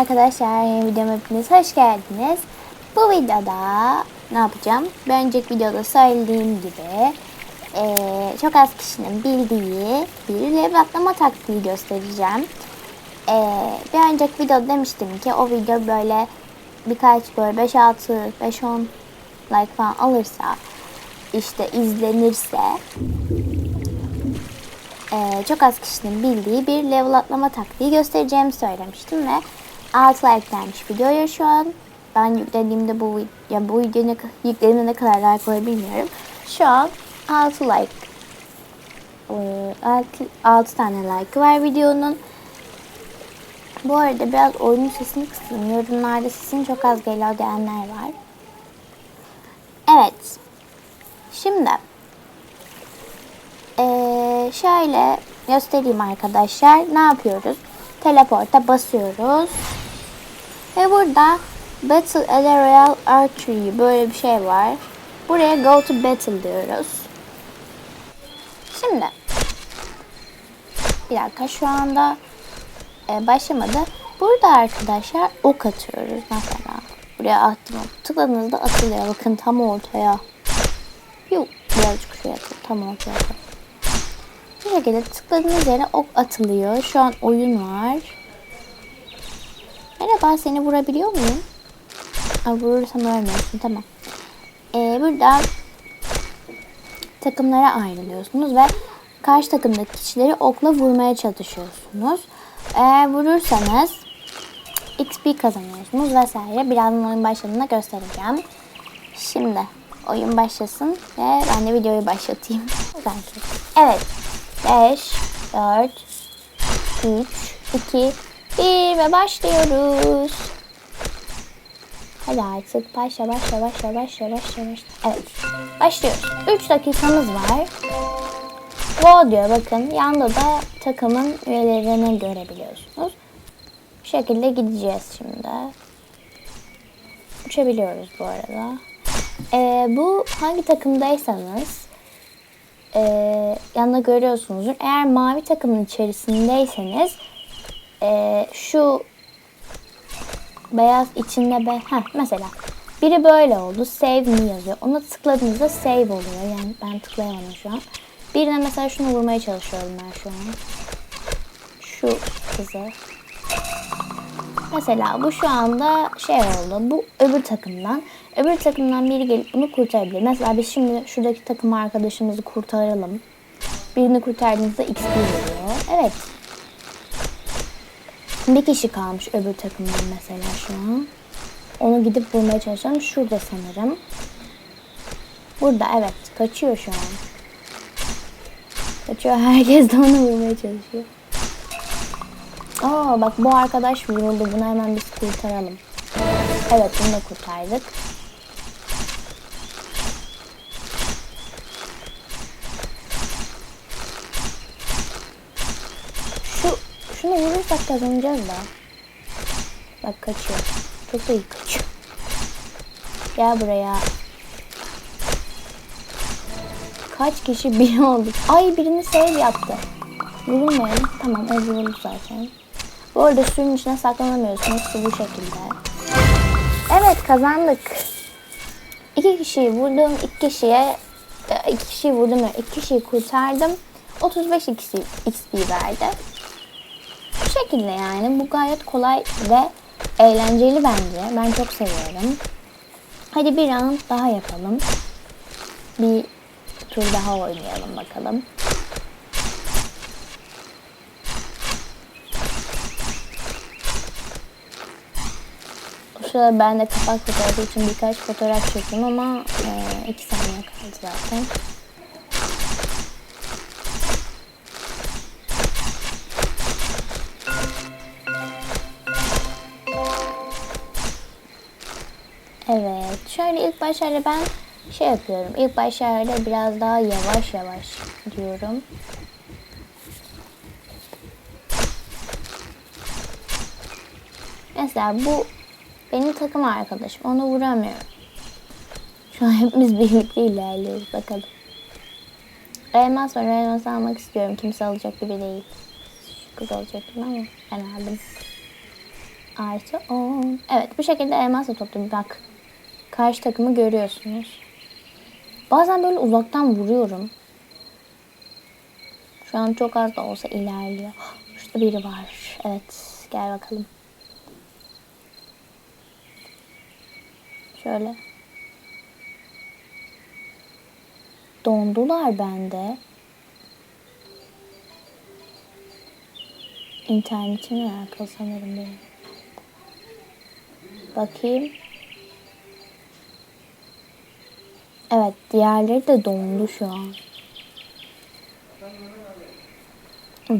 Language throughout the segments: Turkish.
arkadaşlar, yeni videoma hepiniz hoş geldiniz. Bu videoda ne yapacağım? Bir önceki videoda söylediğim gibi eee, çok az kişinin bildiği bir level atlama taktiği göstereceğim. Eee, bir önceki videoda demiştim ki o video böyle birkaç böyle 5-6, 5-10 like falan alırsa işte izlenirse ee, çok az kişinin bildiği bir level atlama taktiği göstereceğimi söylemiştim ve 6 like gelmiş videoya şu an. Ben yüklediğimde bu ya bu video ne, yüklediğimde ne kadar like var bilmiyorum. Şu an 6 like 6, 6 tane like var videonun. Bu arada biraz oyunun sesini kısayım. Yorumlarda sesin çok az geliyor diyenler var. Evet. Şimdi ee, şöyle göstereyim arkadaşlar. Ne yapıyoruz? Teleporta basıyoruz. Ve burada Battle Aerial Archery böyle bir şey var. Buraya Go to Battle diyoruz. Şimdi bir dakika şu anda e, başlamadı. Burada arkadaşlar ok atıyoruz mesela. Buraya attım. Tıkladığınızda atılıyor. Bakın tam ortaya. Yok birazcık şuraya atın. Tam ortaya atın. Bu şekilde tıkladığınız yere ok atılıyor. Şu an oyun var. Merhaba seni vurabiliyor muyum? Aa, vurursam ölmüyorsun tamam. Ee, burada takımlara ayrılıyorsunuz ve karşı takımdaki kişileri okla vurmaya çalışıyorsunuz. Eğer vurursanız XP kazanıyorsunuz vesaire. Birazdan oyun başladığında göstereceğim. Şimdi oyun başlasın ve ben de videoyu başlatayım. Evet. 5, 4, 3, 2, 1 ve başlıyoruz. Hadi artık başla başla başla başla başla başla. Evet başlıyoruz. 3 dakikamız var. Go diyor bakın. Yanda da takımın üyelerini görebiliyorsunuz. Bu şekilde gideceğiz şimdi. Uçabiliyoruz bu arada. Ee, bu hangi takımdaysanız e, yanında görüyorsunuzdur. Eğer mavi takımın içerisindeyseniz e, şu beyaz içinde be heh, mesela biri böyle oldu. Save me yazıyor. Ona tıkladığınızda save oluyor. Yani ben tıklayamadım şu an. Birine mesela şunu vurmaya çalışıyorum ben şu an. Şu kızı. Mesela bu şu anda şey oldu. Bu öbür takımdan. Öbür takımdan biri gelip bunu kurtarabilir. Mesela biz şimdi şuradaki takım arkadaşımızı kurtaralım. Birini kurtardığınızda XP veriyor. Evet. Bir kişi kalmış öbür takımdan mesela şu an. Onu gidip bulmaya çalışıyorum. Şurada sanırım. Burada evet. Kaçıyor şu an. Kaçıyor. Herkes de onu vurmaya çalışıyor. Aa bak bu arkadaş vuruldu. Bunu hemen biz kurtaralım. Evet bunu da kurtardık. Şu vurursak kazanacağız da. Bak kaçıyor. Çok da iyi kaçıyor. Gel buraya. Kaç kişi bir olduk. Ay birini save yaptı. Vurulmayalım. Tamam o vuruldu zaten. Bu arada suyun içine saklanamıyorsunuz. Su bu şekilde. Evet kazandık. İki kişiyi vurdum. iki kişiye e, iki kişiyi vurdum. iki kişiyi kurtardım. 35 XP, XP verdi. Şekilde yani. Bu gayet kolay ve eğlenceli bence. Ben çok seviyorum. Hadi bir round daha yapalım. Bir tur daha oynayalım bakalım. Bu sırada ben de kapak fotoğrafı için birkaç fotoğraf çektim ama e, iki saniye kaldı zaten. Evet. Şöyle ilk başlarda ben şey yapıyorum. İlk başlarda biraz daha yavaş yavaş diyorum. Mesela bu benim takım arkadaşım. Onu vuramıyorum. Şu an hepimiz birlikte ilerliyoruz. Bakalım. Elmas var. Elmas almak istiyorum. Kimse alacak gibi değil. Şu kız alacak gibi ama ben aldım. Artı 10. Evet bu şekilde elmas da topluyorum. Bak. Karşı takımı görüyorsunuz. Bazen böyle uzaktan vuruyorum. Şu an çok az da olsa ilerliyor. Şurada biri var. Evet. Gel bakalım. Şöyle. Dondular bende. İnternetimle alakalı sanırım benim. Bakayım. Evet diğerleri de dondu şu an.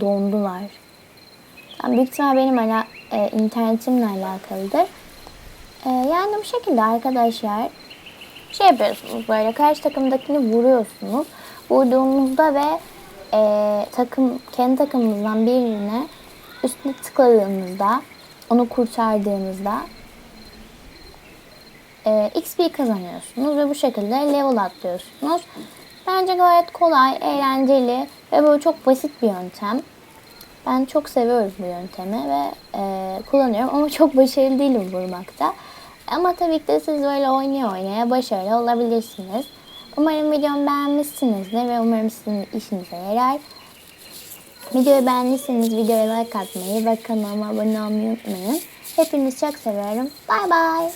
Dondular. Yani büyük ihtimal benim ala, e, internetimle alakalıdır. E, yani bu şekilde arkadaşlar şey yapıyorsunuz böyle karşı takımdakini vuruyorsunuz. Vurduğunuzda ve e, takım kendi takımınızdan birine üstüne tıkladığınızda onu kurtardığınızda e, XP kazanıyorsunuz ve bu şekilde level atlıyorsunuz. Bence gayet kolay, eğlenceli ve böyle çok basit bir yöntem. Ben çok seviyorum bu yöntemi ve e, kullanıyorum ama çok başarılı değilim vurmakta. Ama tabii ki de siz böyle oynaya oynaya başarılı olabilirsiniz. Umarım videomu beğenmişsinizdir ve umarım sizin işinize yarar. Videoyu beğendiyseniz videoya like atmayı ve kanalıma abone olmayı unutmayın. Hepinizi çok seviyorum. Bay bay.